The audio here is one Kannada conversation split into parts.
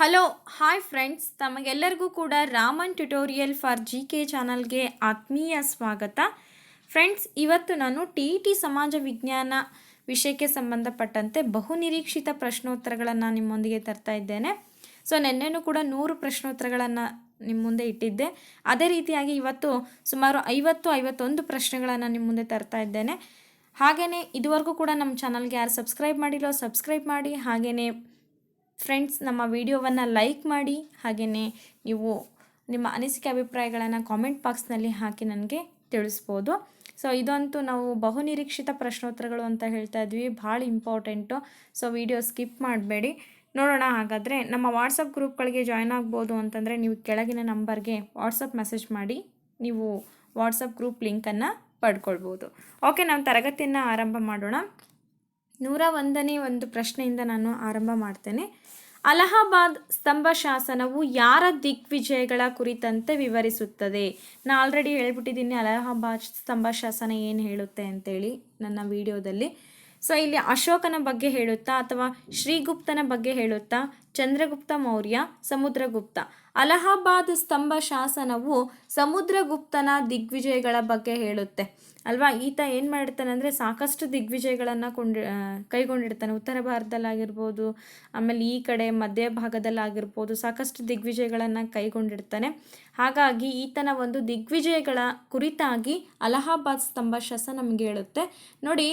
ಹಲೋ ಹಾಯ್ ಫ್ರೆಂಡ್ಸ್ ತಮಗೆಲ್ಲರಿಗೂ ಕೂಡ Raman tutorial for G K ಚಾನಲ್ಗೆ ಆತ್ಮೀಯ ಸ್ವಾಗತ. ಫ್ರೆಂಡ್ಸ್ ಇವತ್ತು ನಾನು ಟಿ ಟಿ ಸಮಾಜ ವಿಜ್ಞಾನ ವಿಷಯಕ್ಕೆ ಸಂಬಂಧಪಟ್ಟಂತೆ ಬಹುನಿರೀಕ್ಷಿತ ಪ್ರಶ್ನೋತ್ತರಗಳನ್ನು ನಿಮ್ಮೊಂದಿಗೆ ತರ್ತಾ ಇದ್ದೇನೆ. ಸೊ ನಿನ್ನೆನೂ ಕೂಡ ನೂರು ಪ್ರಶ್ನೋತ್ತರಗಳನ್ನು ನಿಮ್ಮ ಮುಂದೆ ಇಟ್ಟಿದ್ದೆ. ಅದೇ ರೀತಿಯಾಗಿ ಇವತ್ತು ಸುಮಾರು ಐವತ್ತು, ಐವತ್ತೊಂದು ಪ್ರಶ್ನೆಗಳನ್ನು ನಿಮ್ಮ ಮುಂದೆ ತರ್ತಾ ಇದ್ದೇನೆ. ಹಾಗೆಯೇ ಇದುವರೆಗೂ ಕೂಡ ನಮ್ಮ ಚಾನಲ್ಗೆ ಯಾರು ಸಬ್ಸ್ಕ್ರೈಬ್ ಮಾಡಿಲ್ಲೋ ಸಬ್ಸ್ಕ್ರೈಬ್ ಮಾಡಿ. ಹಾಗೆಯೇ ಫ್ರೆಂಡ್ಸ್ ನಮ್ಮ ವಿಡಿಯೋವನ್ನು ಲೈಕ್ ಮಾಡಿ ಹಾಗೆಯೇ ನೀವು ನಿಮ್ಮ ಅನಿಸಿಕೆ ಅಭಿಪ್ರಾಯಗಳನ್ನು ಕಾಮೆಂಟ್ ಬಾಕ್ಸ್ನಲ್ಲಿ ಹಾಕಿ ನನಗೆ ತಿಳಿಸ್ಬೋದು. ಸೊ ಇದಂತೂ ನಾವು ಬಹುನಿರೀಕ್ಷಿತ ಪ್ರಶ್ನೋತ್ತರಗಳು ಅಂತ ಹೇಳ್ತಾ ಇದ್ವಿ, ಭಾಳ ಇಂಪಾರ್ಟೆಂಟು ಸೊ ವಿಡಿಯೋ ಸ್ಕಿಪ್ ಮಾಡಬೇಡಿ. ನೋಡೋಣ ಹಾಗಾದರೆ ನಮ್ಮ ವಾಟ್ಸಪ್ ಗ್ರೂಪ್ಗಳಿಗೆ ಜಾಯ್ನ್ ಆಗ್ಬೋದು ಅಂತಂದರೆ ನೀವು ಕೆಳಗಿನ ನಂಬರ್ಗೆ ವಾಟ್ಸಪ್ ಮೆಸೇಜ್ ಮಾಡಿ, ನೀವು ವಾಟ್ಸಪ್ ಗ್ರೂಪ್ ಲಿಂಕನ್ನು ಪಡ್ಕೊಳ್ಬೋದು. ಓಕೆ ನಾವು ತರಗತಿಯನ್ನು ಆರಂಭ ಮಾಡೋಣ. ನೂರ ಒಂದನೇ ಒಂದು ಪ್ರಶ್ನೆಯಿಂದ ನಾನು ಆರಂಭ ಮಾಡ್ತೇನೆ. ಅಲಹಾಬಾದ್ ಸ್ತಂಭ ಶಾಸನವು ಯಾರ ದಿಗ್ವಿಜಯಗಳ ಕುರಿತಂತೆ ವಿವರಿಸುತ್ತದೆ? ನಾ ಆಲ್ರೆಡಿ ಹೇಳ್ಬಿಟ್ಟಿದ್ದೀನಿ ಅಲಹಾಬಾದ್ ಸ್ತಂಭ ಶಾಸನ ಏನು ಹೇಳುತ್ತೆ ಅಂತೇಳಿ ನನ್ನ ವಿಡಿಯೋದಲ್ಲಿ. ಸೊ ಇಲ್ಲಿ ಅಶೋಕನ ಬಗ್ಗೆ ಹೇಳುತ್ತಾ ಅಥವಾ ಶ್ರೀಗುಪ್ತನ ಬಗ್ಗೆ ಹೇಳುತ್ತಾ? ಚಂದ್ರಗುಪ್ತ ಮೌರ್ಯ, ಸಮುದ್ರಗುಪ್ತ. ಅಲಹಾಬಾದ್ ಸ್ತಂಭ ಶಾಸನವು ಸಮುದ್ರಗುಪ್ತನ ದಿಗ್ವಿಜಯಗಳ ಬಗ್ಗೆ ಹೇಳುತ್ತೆ. ಅಲ್ವಾ? ಈತ ಏನು ಮಾಡಿರ್ತಾನೆ ಅಂದರೆ ಸಾಕಷ್ಟು ದಿಗ್ವಿಜಯಗಳನ್ನು ಕೊಂಡಿ ಕೈಗೊಂಡಿರ್ತಾನೆ. ಉತ್ತರ ಭಾರತದಲ್ಲಾಗಿರ್ಬೋದು, ಆಮೇಲೆ ಈ ಕಡೆ ಮಧ್ಯ ಭಾಗದಲ್ಲಾಗಿರ್ಬೋದು ಸಾಕಷ್ಟು ದಿಗ್ವಿಜಯಗಳನ್ನು ಕೈಗೊಂಡಿರ್ತಾನೆ. ಹಾಗಾಗಿ ಈತನ ಒಂದು ದಿಗ್ವಿಜಯಗಳ ಕುರಿತಾಗಿ ಅಲಹಾಬಾದ್ ಸ್ತಂಭ ಶಾಸ ನಮಗೆ ಹೇಳುತ್ತೆ. ನೋಡಿ,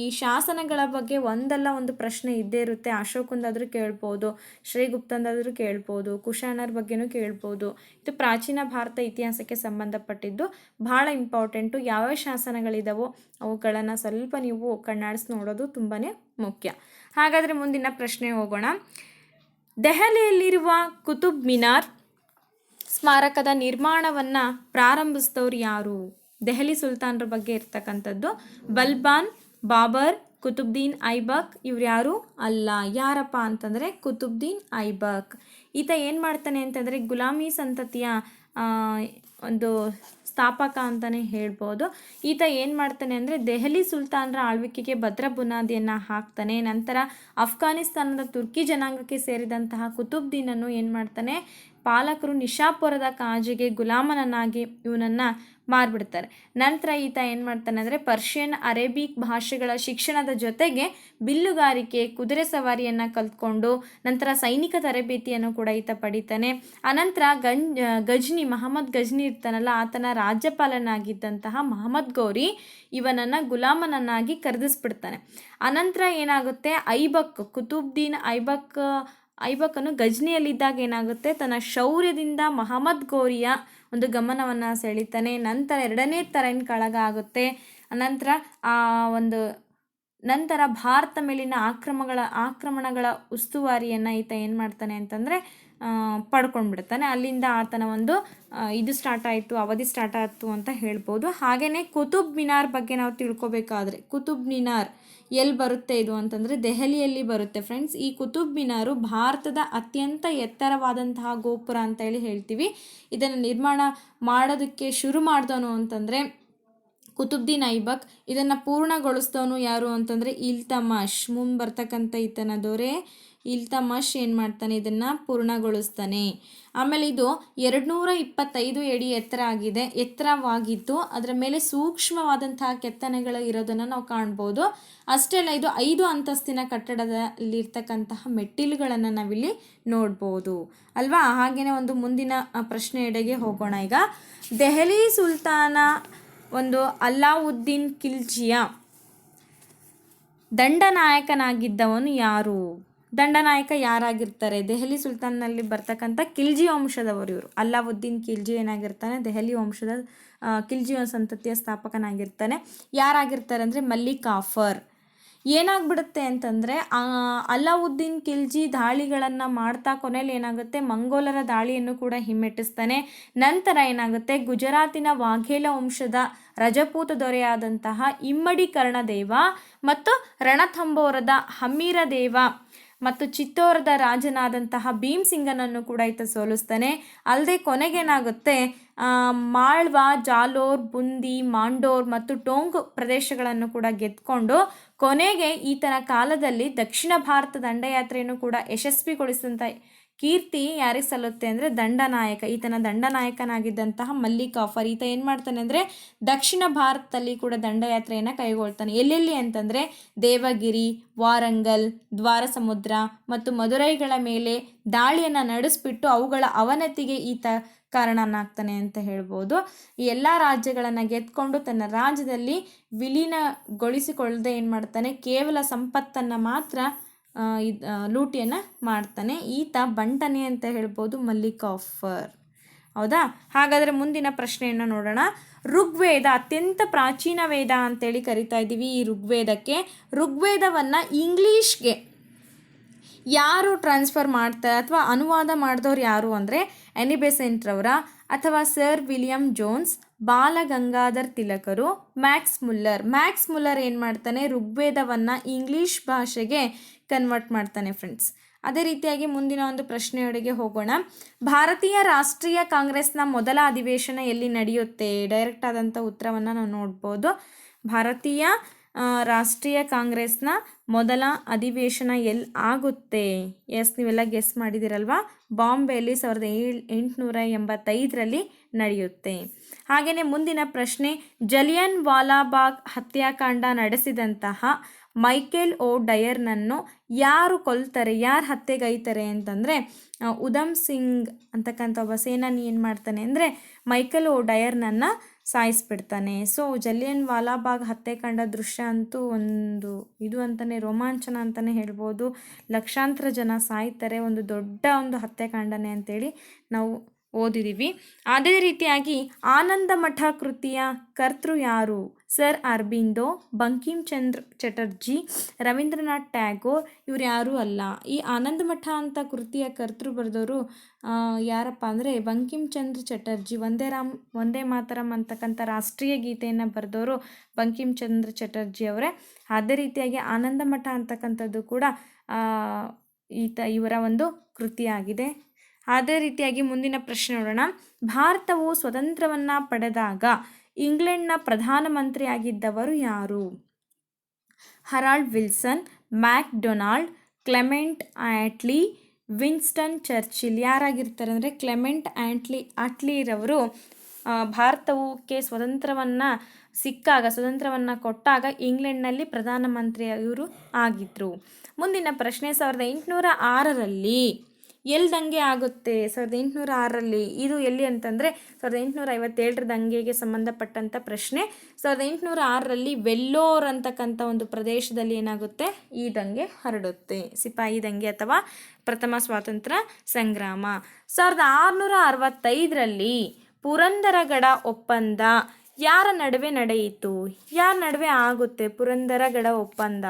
ಈ ಶಾಸನಗಳ ಬಗ್ಗೆ ಒಂದಲ್ಲ ಒಂದು ಪ್ರಶ್ನೆ ಇದ್ದೇ ಇರುತ್ತೆ. ಅಶೋಕಂದಾದರೂ ಕೇಳ್ಬೋದು ಶ್ರೀಗುಪ್ತಂದಾದರೂ ಕೇಳ್ಬೋದು ಕುಶಾಣರ ಬಗ್ಗೆನೂ ಕೇಳ್ಬೋದು. ಇದು ಪ್ರಾಚೀನ ಭಾರತ ಇತಿಹಾಸಕ್ಕೆ ಸಂಬಂಧಪಟ್ಟಿದ್ದು. ಭಾಳ ಇಂಪಾರ್ಟೆಂಟು ಯಾವ್ಯಾವ ಶಾಸನಗಳಿದಾವೋ ಅವುಗಳನ್ನು ಸ್ವಲ್ಪ ನೀವು ಕಣ್ಣಾಡಿಸಿ ನೋಡೋದು ತುಂಬಾ ಮುಖ್ಯ. ಹಾಗಾದರೆ ಮುಂದಿನ ಪ್ರಶ್ನೆ ಹೋಗೋಣ. ದೆಹಲಿಯಲ್ಲಿರುವ ಕುತುಬ್ ಮಿನಾರ್ ಸ್ಮಾರಕದ ನಿರ್ಮಾಣವನ್ನು ಪ್ರಾರಂಭಿಸಿದವ್ರು ಯಾರು? ದೆಹಲಿ ಸುಲ್ತಾನರ ಬಗ್ಗೆ ಇರ್ತಕ್ಕಂಥದ್ದು ಬಲ್ಬಾನ್, ಬಾಬರ್ ಕುತುಬ್ದೀನ್ ಐಬಕ್ ಇವ್ರು ಯಾರು ಅಲ್ಲ. ಯಾರಪ್ಪ ಅಂತಂದರೆ ಕುತುಬ್ದೀನ್ ಐಬಕ್. ಈತ ಏನು ಮಾಡ್ತಾನೆ ಅಂತಂದರೆ ಗುಲಾಮಿ ಸಂತತಿಯ ಒಂದು ಸ್ಥಾಪಕ ಅಂತಲೇ ಹೇಳ್ಬೋದು. ಈತ ಏನು ಮಾಡ್ತಾನೆ ಅಂದರೆ ದೆಹಲಿ ಸುಲ್ತಾನರ ಆಳ್ವಿಕೆಗೆ ಭದ್ರ ಬುನಾದಿಯನ್ನು ಹಾಕ್ತಾನೆ. ನಂತರ ಅಫ್ಘಾನಿಸ್ತಾನದ ತುರ್ಕಿ ಜನಾಂಗಕ್ಕೆ ಸೇರಿದಂತಹ ಕುತುಬ್ದೀನನ್ನು ಏನು ಮಾಡ್ತಾನೆ? ಪಾಲಕರು ನಿಶಾಪುರದ ಕಾಜಿಗೆ ಗುಲಾಮನನ್ನಾಗಿ ಇವನನ್ನು ಮಾರ್ಬಿಡ್ತಾರೆ. ನಂತರ ಈತ ಏನು ಮಾಡ್ತಾನೆ ಅಂದರೆ ಪರ್ಷಿಯನ್ ಅರೇಬಿಕ್ ಭಾಷೆಗಳ ಶಿಕ್ಷಣದ ಜೊತೆಗೆ ಬಿಲ್ಲುಗಾರಿಕೆ, ಕುದುರೆ ಸವಾರಿಯನ್ನು ಕಲ್ತ್ಕೊಂಡು ನಂತರ ಸೈನಿಕ ತರಬೇತಿಯನ್ನು ಕೂಡ ಈತ ಪಡಿತಾನೆ. ಅನಂತರ ಗಂಜ್ ಗಜ್ನಿ, ಮಹಮ್ಮದ್ ಗಜ್ನಿ ಇರ್ತಾನಲ್ಲ, ಆತನ ರಾಜ್ಯಪಾಲನಾಗಿದ್ದಂತಹ ಮಹಮ್ಮದ್ ಗೌರಿ ಇವನನ್ನು ಗುಲಾಮನನ್ನಾಗಿ ಕರೆದಿಸ್ಬಿಡ್ತಾನೆ. ಅನಂತರ ಏನಾಗುತ್ತೆ? ಐಬಕ್, ಕುತುಬ್ದೀನ್ ಐಬಕ್ ಐಬಕನು ಗಜ್ನಿಯಲ್ಲಿದ್ದಾಗ ಏನಾಗುತ್ತೆ? ತನ್ನ ಶೌರ್ಯದಿಂದ ಮಹಮ್ಮದ್ ಗೋರಿಯ ಒಂದು ಗಮನವನ್ನು ಸೆಳೀತಾನೆ. ನಂತರ ಎರಡನೇ ತರೈನ್ ಕಳಗ ಆಗುತ್ತೆ. ಅನಂತರ ಆ ಒಂದು ನಂತರ ಭಾರತ ಮೇಲಿನ ಆಕ್ರಮಗಳ, ಆಕ್ರಮಣಗಳ ಉಸ್ತುವಾರಿಯನ್ನು ಈತ ಏನು ಮಾಡ್ತಾನೆ ಅಂತಂದರೆ ಪಡ್ಕೊಂಡ್ಬಿಡ್ತಾನೆ. ಅಲ್ಲಿಂದ ಆತನ ಒಂದು ಇದು ಸ್ಟಾರ್ಟ್ ಆಯಿತು, ಅವಧಿ ಸ್ಟಾರ್ಟ್ ಆಯಿತು ಅಂತ ಹೇಳ್ಬೋದು. ಹಾಗೆಯೇ ಕುತುಬ್ ಮಿನಾರ್ ಬಗ್ಗೆ ನಾವು ತಿಳ್ಕೊಬೇಕಾದ್ರೆ, ಕುತುಬ್ ಮಿನಾರ್ ಎಲ್ಲಿ ಬರುತ್ತೆ ಇದು ಅಂತಂದರೆ ದೆಹಲಿಯಲ್ಲಿ ಬರುತ್ತೆ ಫ್ರೆಂಡ್ಸ್ ಈ ಕುತುಬ್ ಮಿನಾರು ಭಾರತದ ಅತ್ಯಂತ ಎತ್ತರವಾದಂತಹ ಗೋಪುರ ಅಂತ ಹೇಳಿ ಹೇಳ್ತೀವಿ. ಇದನ್ನು ನಿರ್ಮಾಣ ಮಾಡೋದಕ್ಕೆ ಶುರು ಮಾಡಿದವನು ಅಂತಂದರೆ ಕುತುಬ್ದೀನ್ ಐಬಕ್. ಇದನ್ನು ಪೂರ್ಣಗೊಳಿಸಿದವನು ಯಾರು ಅಂತಂದರೆ ಇಲ್ತಮಶ್ ಮುಂದೆ ಬರ್ತಕ್ಕಂಥ ಈತನ ದೊರೆ. ಇಲ್ತಮಶ್ ಏನು ಮಾಡ್ತಾನೆ? ಇದನ್ನು ಪೂರ್ಣಗೊಳಿಸ್ತಾನೆ. ಆಮೇಲೆ ಇದು ಎರಡುನೂರ ಇಪ್ಪತ್ತೈದು ಎಡಿ ಎತ್ತರ ಆಗಿದೆ. ಎತ್ತರವಾಗಿದ್ದು ಅದರ ಮೇಲೆ ಸೂಕ್ಷ್ಮವಾದಂತಹ ಕೆತ್ತನೆಗಳು ಇರೋದನ್ನು ನಾವು ಕಾಣ್ಬೋದು. ಅಷ್ಟೇ ಅಲ್ಲ, ಇದು ಐದು ಅಂತಸ್ತಿನ ಕಟ್ಟಡದಲ್ಲಿರ್ತಕ್ಕಂತಹ ಮೆಟ್ಟಿಲುಗಳನ್ನು ನಾವಿಲ್ಲಿ ನೋಡ್ಬೋದು. ಅಲ್ವಾ? ಹಾಗೆಯೇ ಒಂದು ಮುಂದಿನ ಪ್ರಶ್ನೆ ಎಡೆಗೆ ಹೋಗೋಣ ಈಗ. ದೆಹಲಿ ಸುಲ್ತಾನ ಒಂದು ಅಲ್ಲಾವುದ್ದೀನ್ ಖಿಲ್ಜಿಯ ದಂಡನಾಯಕನಾಗಿದ್ದವನು ಯಾರು? ದಂಡನಾಯಕ ಯಾರಾಗಿರ್ತಾರೆ? ದೆಹಲಿ ಸುಲ್ತಾನ್ನಲ್ಲಿ ಬರ್ತಕ್ಕಂಥ ಖಿಲ್ಜಿ ವಂಶದವರು ಇವರು. ಅಲ್ಲಾವುದ್ದೀನ್ ಖಿಲ್ಜಿ ಏನಾಗಿರ್ತಾನೆ, ದೆಹಲಿ ವಂಶದ ಕಿಲ್ಜಿ ಸಂತತಿಯ ಸ್ಥಾಪಕನಾಗಿರ್ತಾನೆ. ಯಾರಾಗಿರ್ತಾರೆ ಅಂದರೆ ಮಲ್ಲಿಕಾಫರ್. ಏನಾಗ್ಬಿಡುತ್ತೆ ಅಂತಂದರೆ ಅಲ್ಲಾವುದ್ದೀನ್ ಖಿಲ್ಜಿ ದಾಳಿಗಳನ್ನು ಮಾಡ್ತಾ ಕೊನೆಯಲ್ಲಿ ಏನಾಗುತ್ತೆ? ಮಂಗೋಲರ ದಾಳಿಯನ್ನು ಕೂಡ ಹಿಮ್ಮೆಟ್ಟಿಸ್ತಾನೆ. ನಂತರ ಏನಾಗುತ್ತೆ? ಗುಜರಾತಿನ ವಾಘೇಲ ವಂಶದ ರಜಪೂತ ದೊರೆಯಾದಂತಹ ಇಮ್ಮಡಿ ಕರ್ಣದೇವ ಮತ್ತು ರಣಥಂಬೋರದ ಹಮ್ಮೀರ ದೇವ ಮತ್ತು ಚಿತ್ತೋರದ ರಾಜನಾದಂತಹ ಭೀಮ್ ಸಿಂಗನನ್ನು ಕೂಡ ಈತ ಸೋಲಿಸ್ತಾನೆ. ಅಲ್ಲದೆ ಕೊನೆಗೇನಾಗುತ್ತೆ ಮಾಳ್ವ, ಜಾಲೋರ್, ಬುಂದಿ, ಮಾಂಡೋರ್ ಮತ್ತು ಟೋಂಗ್ ಪ್ರದೇಶಗಳನ್ನು ಕೂಡ ಗೆದ್ಕೊಂಡು ಕೊನೆಗೆ ಈತನ ಕಾಲದಲ್ಲಿ ದಕ್ಷಿಣ ಭಾರತ ದಂಡಯಾತ್ರೆಯನ್ನು ಕೂಡ ಯಶಸ್ವಿಗೊಳಿಸಿದಂಥ ಕೀರ್ತಿ ಯಾರಿಗೆ ಸಲ್ಲುತ್ತೆ ಅಂದರೆ ದಂಡನಾಯಕ ಈತನ ದಂಡನಾಯಕನಾಗಿದ್ದಂತಹ ಮಲ್ಲಿಕಾಫರ್ ಈತ ಏನು ಮಾಡ್ತಾನೆ ಅಂದರೆ ದಕ್ಷಿಣ ಭಾರತದಲ್ಲಿ ಕೂಡ ದಂಡಯಾತ್ರೆಯನ್ನು ಕೈಗೊಳ್ತಾನೆ. ಎಲ್ಲೆಲ್ಲಿ ಅಂತಂದರೆ ದೇವಗಿರಿ, ವಾರಂಗಲ್, ದ್ವಾರಸಮುದ್ರ ಮತ್ತು ಮದುರೈಗಳ ಮೇಲೆ ದಾಳಿಯನ್ನು ನಡೆಸ್ಬಿಟ್ಟು ಅವುಗಳ ಅವನತಿಗೆ ಈತ ಕಾರಣನಾಗ್ತಾನೆ ಅಂತ ಹೇಳ್ಬೋದು. ಈ ಎಲ್ಲ ರಾಜ್ಯಗಳನ್ನು ಗೆದ್ಕೊಂಡು ತನ್ನ ರಾಜ್ಯದಲ್ಲಿ ವಿಲೀನಗೊಳಿಸಿಕೊಳ್ಳದೆ ಏನು ಮಾಡ್ತಾನೆ, ಕೇವಲ ಸಂಪತ್ತನ್ನು ಮಾತ್ರ ಇದ್ ಲೂಟಿಯನ್ನು ಮಾಡ್ತಾನೆ. ಈತ ಬಂಟನೆ ಅಂತ ಹೇಳ್ಬೋದು ಮಲ್ಲಿಕಾಫರ್. ಹೌದಾ? ಹಾಗಾದರೆ ಮುಂದಿನ ಪ್ರಶ್ನೆಯನ್ನು ನೋಡೋಣ. ಋಗ್ವೇದ ಅತ್ಯಂತ ಪ್ರಾಚೀನ ವೇದ ಅಂತೇಳಿ ಕರಿತಾ ಇದ್ದೀವಿ ಈ ಋಗ್ವೇದಕ್ಕೆ. ಋಗ್ವೇದವನ್ನು ಇಂಗ್ಲೀಷ್ಗೆ ಯಾರು ಟ್ರಾನ್ಸ್ಫರ್ ಮಾಡ್ತಾರೆ? ಅಥವಾ ಅನುವಾದ ಮಾಡಿದವ್ರು ಯಾರು ಅಂದರೆ ಎನಿಬೆಸೆಂಟ್ರವರ ಅಥವಾ sir William Jones Bal Gangadhar ತಿಲಕರು, Max Muller. Max Muller ಏನು ಮಾಡ್ತಾನೆ? ಋಗ್ವೇದವನ್ನು ಇಂಗ್ಲೀಷ್ ಭಾಷೆಗೆ ಕನ್ವರ್ಟ್ ಮಾಡ್ತಾನೆ ಫ್ರೆಂಡ್ಸ್ ಅದೇ ರೀತಿಯಾಗಿ ಮುಂದಿನ ಒಂದು ಪ್ರಶ್ನೆಯೊಡೆಗೆ ಹೋಗೋಣ. ಭಾರತೀಯ ರಾಷ್ಟ್ರೀಯ ಕಾಂಗ್ರೆಸ್ನ ಮೊದಲ ಅಧಿವೇಶನ ಎಲ್ಲಿ ನಡೆಯುತ್ತೆ? ಡೈರೆಕ್ಟ್ ಆದಂಥ ಉತ್ತರವನ್ನು ನಾವು ನೋಡ್ಬೋದು. ಭಾರತೀಯ ರಾಷ್ಟ್ರೀಯ ಕಾಂಗ್ರೆಸ್ನ ಮೊದಲ ಅಧಿವೇಶನ ಎಲ್ಲಿ ಆಗುತ್ತೆ? ಎಸ್ ನೀವೆಲ್ಲ ಗೆಸ್ ಮಾಡಿದಿರಲ್ವಾ ಬಾಂಬೆಯಲ್ಲಿ ಸಾವಿರದ ಏಳ್, ಎಂಟುನೂರ ಎಂಬತ್ತೈದರಲ್ಲಿ ನಡೆಯುತ್ತೆ. ಹಾಗೆಯೇ ಮುಂದಿನ ಪ್ರಶ್ನೆ, ಜಲಿಯನ್ ವಾಲಾಬಾಗ್ ಹತ್ಯಾಕಾಂಡ ನಡೆಸಿದಂತಹ ಮೈಕೆಲ್ ಓ ಡಯರ್ನನ್ನು ಯಾರು ಕೊಲ್ತಾರೆ, ಯಾರು ಹತ್ಯೆಗೈತಾರೆ ಅಂತಂದರೆ ಉದಮ್ ಸಿಂಗ್ ಅಂತಕ್ಕಂಥ ಒಬ್ಬ ಸೇನಾನಿ ಏನು ಮಾಡ್ತಾನೆ ಅಂದರೆ, ಮೈಕೆಲ್ ಓ ಡಯರ್ನನ್ನು ಸಾಯಿಸ್ಬಿಡ್ತಾನೆ. ಸೊ, ಜಲಿಯನ್ ವಾಲಾಬಾಗ್ ಹತ್ಯೆಕಾಂಡ ದೃಶ್ಯ ಅಂತೂ ಒಂದು ಇದು ಅಂತಲೇ ರೋಮಾಂಚನ ಅಂತಲೇ ಹೇಳ್ಬೋದು. ಲಕ್ಷಾಂತರ ಜನ ಸಾಯ್ತಾರೆ, ಒಂದು ದೊಡ್ಡ ಒಂದು ಹತ್ಯೆಕಾಂಡನೆ ಅಂತೇಳಿ ನಾವು ಓದಿದ್ದೀವಿ ಅದೇ ರೀತಿಯಾಗಿ ಆನಂದ ಮಠ ಕೃತಿಯ ಕರ್ತೃ ಯಾರು? ಸರ್ ಅರಬಿಂದೋ ಬಂಕಿಮ್ ಚಂದ್ರ ಚಟರ್ಜಿ, ರವೀಂದ್ರನಾಥ್ ಟ್ಯಾಗೋರ್ ಇವ್ರು ಯಾರೂ ಅಲ್ಲ. ಈ ಆನಂದ ಮಠ ಅಂತ ಕೃತಿಯ ಕರ್ತೃ ಬರೆದವರು ಯಾರಪ್ಪ ಅಂದರೆ ಬಂಕಿಮ್ ಚಂದ್ರ ಚಟರ್ಜಿ. ಒಂದೇ ರಾಮ್, ಒಂದೇ ಮಾತರಂ ಅಂತಕ್ಕಂಥ ರಾಷ್ಟ್ರೀಯ ಗೀತೆಯನ್ನು ಬರೆದವರು ಬಂಕಿಂ ಚಂದ್ರ ಚಟರ್ಜಿ ಅವರೇ. ಅದೇ ರೀತಿಯಾಗಿ ಆನಂದ ಮಠ ಅಂತಕ್ಕಂಥದ್ದು ಕೂಡ ಈತ ಇವರ ಒಂದು ಕೃತಿಯಾಗಿದೆ. ಅದೇ ರೀತಿಯಾಗಿ ಮುಂದಿನ ಪ್ರಶ್ನೆ ನೋಡೋಣ. ಭಾರತವು ಸ್ವತಂತ್ರವನ್ನು ಪಡೆದಾಗ ಇಂಗ್ಲೆಂಡ್ನ ಪ್ರಧಾನಮಂತ್ರಿಯಾಗಿದ್ದವರು ಯಾರು? Harold Wilson MacDonald Clement Attlee, Winston Churchill. ಯಾರಾಗಿರ್ತಾರೆ ಅಂದರೆ ಕ್ಲೆಮೆಂಟ್ ಆಂಟ್ಲಿ ಅಟ್ಲಿರವರು ಭಾರತವುಕ್ಕೆ ಭಾರತಕ್ಕೆ ಸ್ವತಂತ್ರವನ್ನು ಸಿಕ್ಕಾಗ, ಸ್ವತಂತ್ರವನ್ನು ಕೊಟ್ಟಾಗ ಇಂಗ್ಲೆಂಡ್ನಲ್ಲಿ ಪ್ರಧಾನಮಂತ್ರಿ ಇವರು ಆಗಿದ್ದರು ಮುಂದಿನ ಪ್ರಶ್ನೆ ಸಾವಿರದ ಎಂಟುನೂರ ಆರರಲ್ಲಿ ಎಲ್ಲಿ ದಂಗೆ ಆಗುತ್ತೆ? ಸಾವಿರದ ಎಂಟುನೂರ ಆರರಲ್ಲಿ ಇದು ಎಲ್ಲಿ ಅಂತಂದರೆ ಸಾವಿರದ ಎಂಟುನೂರ ಐವತ್ತೇಳರ ದಂಗೆಗೆ ಸಂಬಂಧಪಟ್ಟಂಥ ಪ್ರಶ್ನೆ. ಸಾವಿರದ ಎಂಟುನೂರ ಆರರಲ್ಲಿ ವೆಲ್ಲೋರ್ ಅಂತಕ್ಕಂಥ ಒಂದು ಪ್ರದೇಶದಲ್ಲಿ ಏನಾಗುತ್ತೆ? ಈ ದಂಗೆ ಹರಡುತ್ತೆ. ಸಿಪಾಯಿ ದಂಗೆ ಅಥವಾ ಪ್ರಥಮ ಸ್ವಾತಂತ್ರ್ಯ ಸಂಗ್ರಾಮ. ಸಾವಿರದ ಆರುನೂರ ಅರವತ್ತೈದರಲ್ಲಿ ಪುರಂದರಗಡ ಒಪ್ಪಂದ ಯಾರ ನಡುವೆ ನಡೆಯಿತು? ಯಾರ ನಡುವೆ ಆಗುತ್ತೆ ಪುರಂದರಗಡ ಒಪ್ಪಂದ?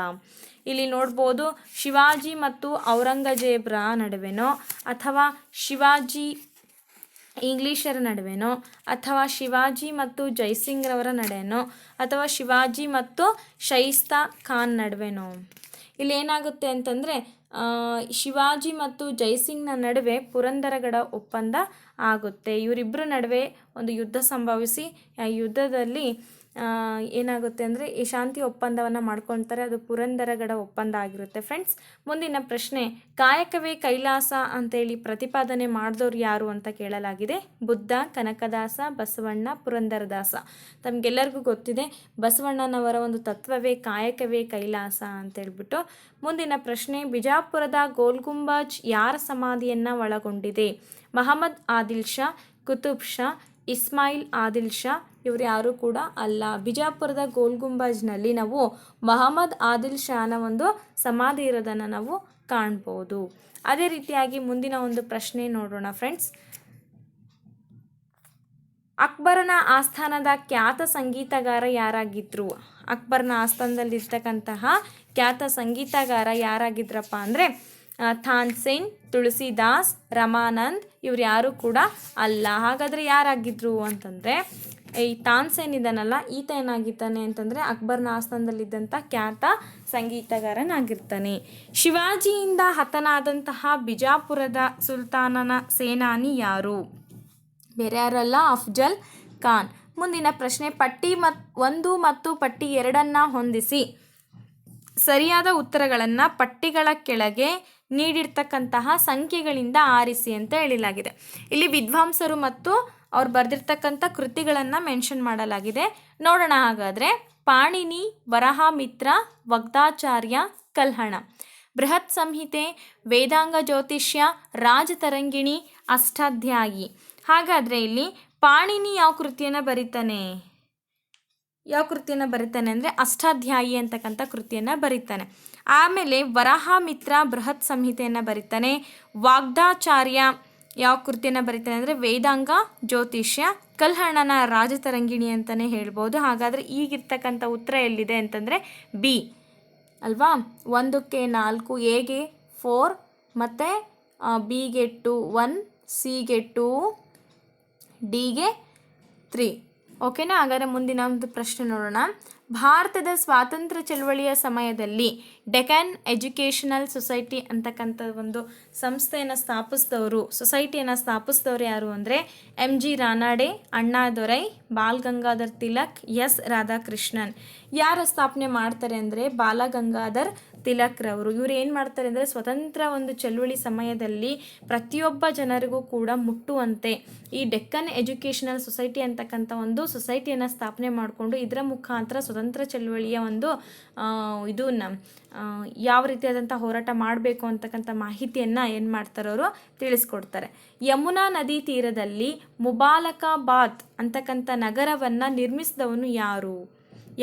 ಇಲ್ಲಿ ನೋಡ್ಬೋದು ಶಿವಾಜಿ ಮತ್ತು ಔರಂಗಜೇಬ್ರ ನಡುವೆನೋ ಅಥವಾ ಶಿವಾಜಿ ಇಂಗ್ಲೀಷರ ನಡುವೆನೋ ಅಥವಾ ಶಿವಾಜಿ ಮತ್ತು ಜೈಸಿಂಗ್ರವರ ನಡುವೆನೋ ಅಥವಾ ಶಿವಾಜಿ ಮತ್ತು ಶೈಸ್ತಾ ಖಾನ್ ನಡುವೆನೋ. ಇಲ್ಲಿ ಏನಾಗುತ್ತೆ ಅಂತಂದರೆ ಶಿವಾಜಿ ಮತ್ತು ಜೈಸಿಂಗ್ನ ನಡುವೆ ಪುರಂದರಗಡ ಒಪ್ಪಂದ ಆಗುತ್ತೆ. ಇವರಿಬ್ಬರ ನಡುವೆ ಒಂದು ಯುದ್ಧ ಸಂಭವಿಸಿ, ಆ ಯುದ್ಧದಲ್ಲಿ ಏನಾಗುತ್ತೆ ಅಂದರೆ ಈ ಶಾಂತಿ ಒಪ್ಪಂದವನ್ನು ಮಾಡ್ಕೊಳ್ತಾರೆ ಅದು ಪುರಂದರಗಡ ಒಪ್ಪಂದ ಆಗಿರುತ್ತೆ. ಫ್ರೆಂಡ್ಸ್ ಮುಂದಿನ ಪ್ರಶ್ನೆ, ಕಾಯಕವೇ ಕೈಲಾಸ ಅಂತೇಳಿ ಪ್ರತಿಪಾದನೆ ಮಾಡಿದವ್ರು ಯಾರು ಅಂತ ಕೇಳಲಾಗಿದೆ. ಬುದ್ಧ, ಕನಕದಾಸ, ಬಸವಣ್ಣ, ಪುರಂದರದಾಸ. ತಮಗೆಲ್ಲರಿಗೂ ಗೊತ್ತಿದೆ, ಬಸವಣ್ಣನವರ ಒಂದು ತತ್ವವೇ ಕಾಯಕವೇ ಕೈಲಾಸ ಅಂತೇಳ್ಬಿಟ್ಟು. ಮುಂದಿನ ಪ್ರಶ್ನೆ, ಬಿಜಾಪುರದ ಗೋಲ್ಗುಂಬಾಜ್ ಯಾರ ಸಮಾಧಿಯನ್ನು ಒಳಗೊಂಡಿದೆ? ಮಹಮ್ಮದ್ ಆದಿಲ್ ಶಾ, ಕುತುಬ್ ಶಾ, ಇಸ್ಮಾಯಿಲ್ ಆದಿಲ್ ಶಾ ಇವರು ಯಾರು ಕೂಡ ಅಲ್ಲ. ಬಿಜಾಪುರದ ಗೋಲ್ ಗುಂಬಾಜ್ನಲ್ಲಿ ನಾವು ಮಹಮ್ಮದ್ ಆದಿಲ್ ಶಾನ ಒಂದು ಸಮಾಧಿ ಇರೋದನ್ನು ನಾವು ಕಾಣ್ಬೋದು. ಅದೇ ರೀತಿಯಾಗಿ ಮುಂದಿನ ಒಂದು ಪ್ರಶ್ನೆ ನೋಡೋಣ ಫ್ರೆಂಡ್ಸ್ ಅಕ್ಬರನ ಆಸ್ಥಾನದ ಖ್ಯಾತ ಸಂಗೀತಗಾರ ಯಾರಾಗಿದ್ರು? ಅಕ್ಬರ್ನ ಆಸ್ಥಾನದಲ್ಲಿರ್ತಕ್ಕಂತಹ ಖ್ಯಾತ ಸಂಗೀತಗಾರ ಯಾರಾಗಿದ್ರಪ್ಪ ಅಂದರೆ ಥಾನ್ಸೇನ್ ತುಳಸಿದಾಸ್, ರಮಾನಂದ್ ಇವ್ರು ಯಾರು ಕೂಡ ಅಲ್ಲ. ಹಾಗಾದರೆ ಯಾರಾಗಿದ್ರು ಅಂತಂದರೆ ಈ ತಾನ್ಸೇನ್ ಇದ್ದಾನಲ್ಲ ಈತ ಏನಾಗಿದ್ದಾನೆ ಅಂತಂದರೆ ಅಕ್ಬರ್ನ ಆಸ್ಥಾನದಲ್ಲಿದ್ದಂಥ ಖ್ಯಾತ ಸಂಗೀತಗಾರನಾಗಿರ್ತಾನೆ. ಶಿವಾಜಿಯಿಂದ ಹತನಾದಂತಹ ಬಿಜಾಪುರದ ಸುಲ್ತಾನನ ಸೇನಾನಿ ಯಾರು? ಬೇರೆ ಯಾರಲ್ಲ, ಅಫ್ಜಲ್ ಖಾನ್. ಮುಂದಿನ ಪ್ರಶ್ನೆ, ಪಟ್ಟಿ ಮತ್, ಒಂದು ಮತ್ತು ಪಟ್ಟಿ ಎರಡನ್ನ ಹೊಂದಿಸಿ. ಸರಿಯಾದ ಉತ್ತರಗಳನ್ನು ಪಟ್ಟಿಗಳ ಕೆಳಗೆ ನೀಡಿರ್ತಕ್ಕಂತಹ ಸಂಖ್ಯೆಗಳಿಂದ ಆರಿಸಿ ಅಂತ ಹೇಳಲಾಗಿದೆ. ಇಲ್ಲಿ ವಿದ್ವಾಂಸರು ಮತ್ತು ಅವ್ರು ಬರೆದಿರ್ತಕ್ಕಂಥ ಕೃತಿಗಳನ್ನು ಮೆನ್ಷನ್ ಮಾಡಲಾಗಿದೆ. ನೋಡೋಣ ಹಾಗಾದರೆ. ಪಾಣಿನಿ, ವರಹಾಮಿತ್ರ, ವಗ್ದಾಚಾರ್ಯ, ಕಲ್ಹಣ. ಬೃಹತ್ ಸಂಹಿತೆ, ವೇದಾಂಗ ಜ್ಯೋತಿಷ್ಯ ರಾಜತರಂಗಿಣಿ ಅಷ್ಟಾಧ್ಯಾಯಿ. ಹಾಗಾದರೆ ಇಲ್ಲಿ ಪಾಣಿನಿ ಯಾವ ಕೃತಿಯನ್ನು ಬರೀತಾನೆ? ಯಾವ ಕೃತಿಯನ್ನು ಬರೀತಾನೆ ಅಂದರೆ ಅಷ್ಟಾಧ್ಯಾಯಿ ಅಂತಕ್ಕಂಥ ಕೃತಿಯನ್ನು ಬರೀತಾನೆ. ಆಮೇಲೆ ವರಾಹಮಿತ್ರ ಬೃಹತ್ ಸಂಹಿತೆಯನ್ನು ಬರೀತಾನೆ. ವಾಗ್ದಾಚಾರ್ಯ ಯಾವ ಕೃತಿಯನ್ನು ಬರೀತಾನೆ ಅಂದರೆ ವೇದಾಂಗ, ಜ್ಯೋತಿಷ್ಯ, ಕಲ್ಹಣನ ರಾಜತರಂಗಿಣಿ ಅಂತಲೇ ಹೇಳ್ಬೋದು. ಹಾಗಾದರೆ ಈಗಿರ್ತಕ್ಕಂಥ ಉತ್ತರ ಎಲ್ಲಿದೆ ಅಂತಂದರೆ ಬಿ ಅಲ್ವಾ? ಒಂದಕ್ಕೆ ನಾಲ್ಕು, ಎಗೆ ಫೋರ್ ಮತ್ತು ಬಿಗೆ ಟು ಒನ್ ಸಿಗೆ ಟು ಡಿಗೆ ತ್ರೀ ಓಕೆನಾ ಹಾಗಾದರೆ ಮುಂದಿನ ಒಂದು ಪ್ರಶ್ನೆ ನೋಡೋಣ. ಭಾರತದ ಸ್ವಾತಂತ್ರ್ಯ ಚಳವಳಿಯ ಸಮಯದಲ್ಲಿ ಡೆಕ್ಯಾನ್ ಎಜುಕೇಷನಲ್ ಸೊಸೈಟಿ ಅಂತಕ್ಕಂಥ ಒಂದು ಸಂಸ್ಥೆಯನ್ನು ಸ್ಥಾಪಿಸಿದವರು, ಸೊಸೈಟಿಯನ್ನು ಸ್ಥಾಪಿಸಿದವರು ಯಾರು ಅಂದರೆ M G Ranade Annadurai Bal Gangadhar Tilak, S Radhakrishnan. ಯಾರು ಸ್ಥಾಪನೆ ಮಾಡ್ತಾರೆ ಅಂದರೆ ಬಾಲಗಂಗಾಧರ್ ತಿಲಕ್ರವರು ಇವ್ರು ಏನು ಮಾಡ್ತಾರೆ ಅಂದರೆ ಸ್ವತಂತ್ರ ಒಂದು ಚಳುವಳಿ ಸಮಯದಲ್ಲಿ ಪ್ರತಿಯೊಬ್ಬ ಜನರಿಗೂ ಕೂಡ ಮುಟ್ಟುವಂತೆ ಈ ಡೆಕ್ಕನ್ ಎಜುಕೇಷನಲ್ ಸೊಸೈಟಿ ಅಂತಕ್ಕಂಥ ಒಂದು ಸೊಸೈಟಿಯನ್ನು ಸ್ಥಾಪನೆ ಮಾಡಿಕೊಂಡು ಇದರ ಮುಖಾಂತರ ಸ್ವತಂತ್ರ ಚಳುವಳಿಯ ಒಂದು ಇದು ಯಾವ ರೀತಿಯಾದಂಥ ಹೋರಾಟ ಮಾಡಬೇಕು ಅಂತಕ್ಕಂಥ ಮಾಹಿತಿಯನ್ನು ಏನು ಅವರು ತಿಳಿಸ್ಕೊಡ್ತಾರೆ. ಯಮುನಾ ನದಿ ತೀರದಲ್ಲಿ ಮುಬಾಲಕಾಬಾದ್ ಅಂತಕ್ಕಂಥ ನಗರವನ್ನು ನಿರ್ಮಿಸಿದವನು ಯಾರು?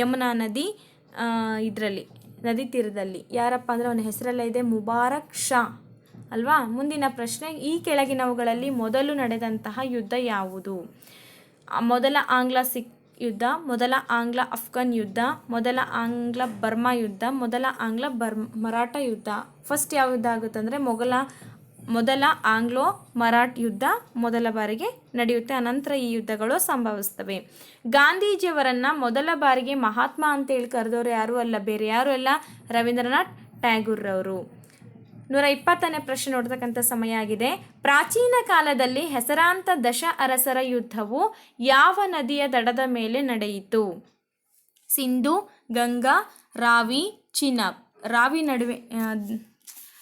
ಯಮುನಾ ನದಿ ಇದರಲ್ಲಿ. ನದಿ ತೀರದಲ್ಲಿ. ಯಾರಪ್ಪ ಅಂದರೆ ಅವನ ಹೆಸರೆಲ್ಲ ಇದೆ ಮುಬಾರಕ್ ಶಾ ಅಲ್ವಾ? ಮುಂದಿನ ಪ್ರಶ್ನೆ, ಈ ಕೆಳಗಿನವುಗಳಲ್ಲಿ ಮೊದಲು ನಡೆದಂತಹ ಯುದ್ಧ ಯಾವುದು? ಮೊದಲ ಆಂಗ್ಲ ಸಿಖ್ ಯುದ್ಧ, ಮೊದಲ ಆಂಗ್ಲ ಅಫ್ಘಾನ್ ಯುದ್ಧ, ಮೊದಲ ಆಂಗ್ಲ ಬರ್ಮಾ ಯುದ್ಧ, ಮೊದಲ ಆಂಗ್ಲ ಬರ್ ಮರಾಠ ಯುದ್ಧ. ಫಸ್ಟ್ ಯಾವ ಯುದ್ಧ ಆಗುತ್ತೆ ಅಂದರೆ ಮೊಘಲ ಮೊದಲ ಆಂಗ್ಲೋ ಮರಾಠ್ ಯುದ್ಧ ಮೊದಲ ಬಾರಿಗೆ ನಡೆಯುತ್ತೆ. ಅನಂತರ ಈ ಯುದ್ಧಗಳು ಸಂಭವಿಸ್ತವೆ ಗಾಂಧೀಜಿಯವರನ್ನು ಮೊದಲ ಬಾರಿಗೆ ಮಹಾತ್ಮ ಅಂತೇಳಿ ಕರೆದವರು ಯಾರೂ ಅಲ್ಲ, ಬೇರೆ ಯಾರು ಅಲ್ಲ. ರವೀಂದ್ರನಾಥ್ ಟ್ಯಾಗೂರ್ರವರು ನೂರ ಇಪ್ಪತ್ತನೇ ಪ್ರಶ್ನೆ ನೋಡ್ತಕ್ಕಂಥ ಸಮಯ ಆಗಿದೆ. ಪ್ರಾಚೀನ ಕಾಲದಲ್ಲಿ ಹೆಸರಾಂತ ದಶ ಅರಸರ ಯುದ್ಧವು ಯಾವ ನದಿಯ ದಡದ ಮೇಲೆ ನಡೆಯಿತು? ಸಿಂಧು, ಗಂಗಾ, ರಾವಿ, ಚಿನಾಬ್. ರಾವಿ ನಡುವೆ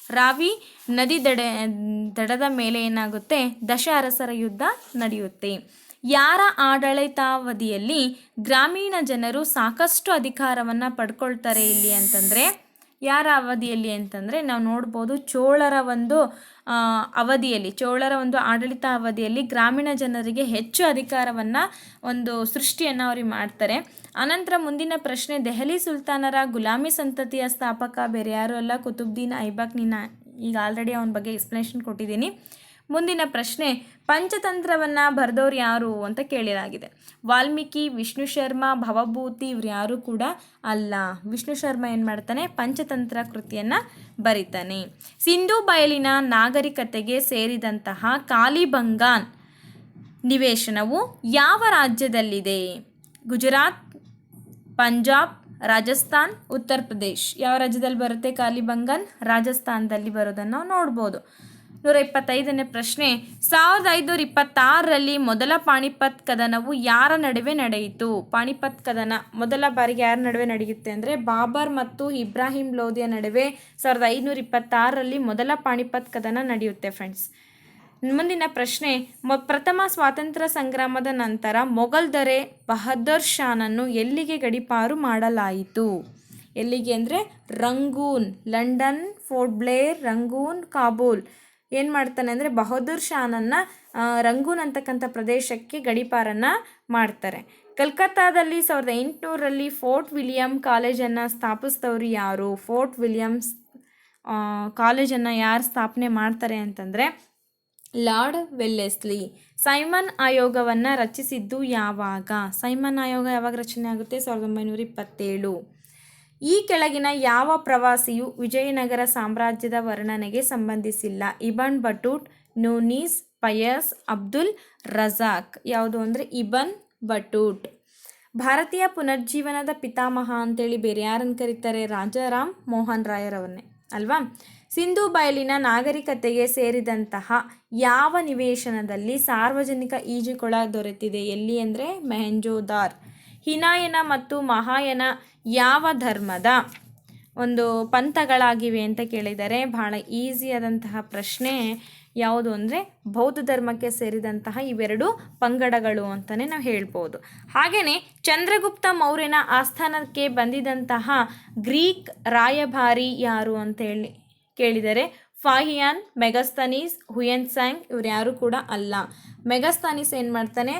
ರಾವಿ ನದಿ ದಡ, ದಡದ ಮೇಲೆ ಏನಾಗುತ್ತೆ? ದಶ ಅರಸರ ಯುದ್ಧ ನಡೆಯುತ್ತೆ. ಯಾರ ಆಡಳಿತಾವಧಿಯಲ್ಲಿ ಗ್ರಾಮೀಣ ಜನರು ಸಾಕಷ್ಟು ಅಧಿಕಾರವನ್ನು ಪಡ್ಕೊಳ್ತಾರೆ ಇಲ್ಲಿ ಅಂತಂದರೆ? ಯಾರ ಅವಧಿಯಲ್ಲಿ ಅಂತಂದರೆ? ನಾವು ನೋಡ್ಬೋದು ಚೋಳರ ಒಂದು ಅವಧಿಯಲ್ಲಿ, ಚೋಳರ ಒಂದು ಆಡಳಿತ ಅವಧಿಯಲ್ಲಿ ಗ್ರಾಮೀಣ ಜನರಿಗೆ ಹೆಚ್ಚು ಅಧಿಕಾರವನ್ನು ಒಂದು ಸೃಷ್ಟಿಯನ್ನು ಅವ್ರಿಗೆ ಮಾಡ್ತಾರೆ. ಅನಂತರ ಮುಂದಿನ ಪ್ರಶ್ನೆ, ದೆಹಲಿ ಸುಲ್ತಾನರ ಗುಲಾಮಿ ಸಂತತಿಯ ಸ್ಥಾಪಕ ಬೇರೆ ಯಾರು ಅಲ್ಲ? ಕುತುಬ್ದೀನ್ ಐಬಾಕ್ ನೀನು ಈಗ ಆಲ್ರೆಡಿ ಅವನ ಬಗ್ಗೆ ಎಕ್ಸ್ಪ್ಲನೇಷನ್ ಕೊಟ್ಟಿದ್ದೀನಿ. ಮುಂದಿನ ಪ್ರಶ್ನೆ, ಪಂಚತಂತ್ರವನ್ನು ಬರೆದವ್ರು ಯಾರು ಅಂತ ಕೇಳಲಾಗಿದೆ ವಾಲ್ಮೀಕಿ, ವಿಷ್ಣು ಶರ್ಮಾ, ಭವಭೂತಿ ಇವ್ರು ಯಾರು ಕೂಡ ಅಲ್ಲ. ವಿಷ್ಣು ಶರ್ಮಾ ಏನು ಮಾಡ್ತಾನೆ? ಪಂಚತಂತ್ರ ಕೃತಿಯನ್ನು ಬರೀತಾನೆ. ಸಿಂಧೂ ಬಯಲಿನ ನಾಗರಿಕತೆಗೆ ಸೇರಿದಂತಹ ಕಾಲಿಬಂಗಾನ್ ನಿವೇಶನವು ಯಾವ ರಾಜ್ಯದಲ್ಲಿದೆ? ಗುಜರಾತ್, ಪಂಜಾಬ್ ರಾಜಸ್ಥಾನ್, ಉತ್ತರ ಪ್ರದೇಶ್. ಯಾವ ರಾಜ್ಯದಲ್ಲಿ ಬರುತ್ತೆ ಕಾಲಿಬಂಗನ್ ರಾಜಸ್ಥಾನದಲ್ಲಿ ಬರೋದನ್ನು ನಾವು ನೋಡ್ಬೋದು. ನೂರ ಇಪ್ಪತ್ತೈದನೇ ಪ್ರಶ್ನೆ, ಸಾವಿರದ ಐದುನೂರ ಇಪ್ಪತ್ತಾರರಲ್ಲಿ ಮೊದಲ ಪಾಣಿಪತ್ ಕದನವು ಯಾರ ನಡುವೆ ನಡೆಯಿತು? ಪಾಣಿಪತ್ ಕದನ ಮೊದಲ ಬಾರಿಗೆ ಯಾರ ನಡುವೆ ನಡೆಯುತ್ತೆ ಅಂದರೆ ಬಾಬರ್ ಮತ್ತು ಇಬ್ರಾಹಿಂ ಲೋಧಿಯ ನಡುವೆ ಸಾವಿರದ ಐದುನೂರ ಇಪ್ಪತ್ತಾರರಲ್ಲಿ ಮೊದಲ ಪಾಣಿಪತ್ ಕದನ ನಡೆಯುತ್ತೆ ಫ್ರೆಂಡ್ಸ್ ಮುಂದಿನ ಪ್ರಶ್ನೆ, ಮೊ, ಪ್ರಥಮ ಸ್ವಾತಂತ್ರ್ಯ ಸಂಗ್ರಾಮದ ನಂತರ ಮೊಘಲ್ ದೊರೆ ಬಹದ್ದೂರ್ ಶಾನನ್ನು ಎಲ್ಲಿಗೆ ಗಡಿಪಾರು ಮಾಡಲಾಯಿತು? ಎಲ್ಲಿಗೆ ಅಂದರೆ Rangoon, London, Port Blair, Rangoon, Kabul. ಏನು ಮಾಡ್ತಾನೆ ಅಂದರೆ ಬಹದ್ದೂರ್ ಶಾನನ್ನು ರಂಗೂನ್ ಅಂತಕ್ಕಂಥ ಪ್ರದೇಶಕ್ಕೆ ಗಡಿಪಾರನ್ನು ಮಾಡ್ತಾರೆ. ಕಲ್ಕತ್ತಾದಲ್ಲಿ ಸಾವಿರದ ಎಂಟುನೂರರಲ್ಲಿ ಫೋರ್ಟ್ ವಿಲಿಯಂ ಕಾಲೇಜನ್ನು ಸ್ಥಾಪಿಸಿದವರು ಯಾರು? ಫೋರ್ಟ್ ವಿಲಿಯಮ್ಸ್ ಕಾಲೇಜನ್ನು ಯಾರು ಸ್ಥಾಪನೆ ಮಾಡ್ತಾರೆ ಅಂತಂದರೆ ಲಾರ್ಡ್ ವೆಲ್ಲೆಸ್ಲಿ. ಸೈಮನ್ ಆಯೋಗವನ್ನು ರಚಿಸಿದ್ದು ಯಾವಾಗ? ಸೈಮನ್ ಆಯೋಗ ಯಾವಾಗ ರಚನೆ ಆಗುತ್ತೆ? ಸಾವಿರದ ಒಂಬೈನೂರ ಇಪ್ಪತ್ತೇಳು. ಈ ಕೆಳಗಿನ ಯಾವ ಪ್ರವಾಸಿಯು ವಿಜಯನಗರ ಸಾಮ್ರಾಜ್ಯದ ವರ್ಣನೆಗೆ ಸಂಬಂಧಿಸಿಲ್ಲ? Ibn Battuta Nuniz, Paes, Abdul Razzaq. ಯಾವುದು ಅಂದರೆ ಇಬನ್ ಬಟೂಟ್ ಭಾರತೀಯ ಪುನರ್ಜೀವನದ ಪಿತಾಮಹ ಅಂತೇಳಿ ಬೇರೆ ಯಾರನ್ನು ಕರೀತಾರೆ? ರಾಜಾರಾಮ್ ಮೋಹನ್ ರಾಯರವನ್ನೇ. ಅಲ್ವಾ? ಸಿಂಧೂ ಬಯಲಿನ ನಾಗರಿಕತೆಗೆ ಸೇರಿದಂತಹ ಯಾವ ನಿವೇಶನದಲ್ಲಿ ಸಾರ್ವಜನಿಕ ಈಜುಕೊಳ ದೊರೆತಿದೆ ಎಲ್ಲಿ ಅಂದರೆ ಮೆಹಂಜೋದಾರ್? ಹಿನಾಯನ ಮತ್ತು ಮಹಾಯನ ಯಾವ ಧರ್ಮದ ಒಂದು ಪಂಥಗಳಾಗಿವೆ ಅಂತ ಕೇಳಿದರೆ ಬಹಳ ಈಸಿ ಆದಂತಹ ಪ್ರಶ್ನೆ ಯಾವುದು ಅಂದರೆ ಬೌದ್ಧ ಧರ್ಮಕ್ಕೆ ಸೇರಿದಂತಹ ಇವೆರಡು ಪಂಗಡಗಳು ಅಂತಲೇ ನಾವು ಹೇಳ್ಬೋದು. ಹಾಗೆಯೇ ಚಂದ್ರಗುಪ್ತ ಮೌರ್ಯನ ಆಸ್ಥಾನಕ್ಕೆ ಬಂದಿದಂತಹ ಗ್ರೀಕ್ ರಾಯಭಾರಿ ಯಾರು ಅಂತ ಹೇಳಿ ಕೇಳಿದರೆ ಫಾಹಿಯಾನ್, ಮೆಗಸ್ತನೀಸ್ ಹುಯನ್ ಸ್ಯಾಂಗ್ ಇವ್ರು ಯಾರು ಕೂಡ ಅಲ್ಲ. ಮೆಗಸ್ತಾನೀಸ್ ಏನು ಮಾಡ್ತಾನೆ?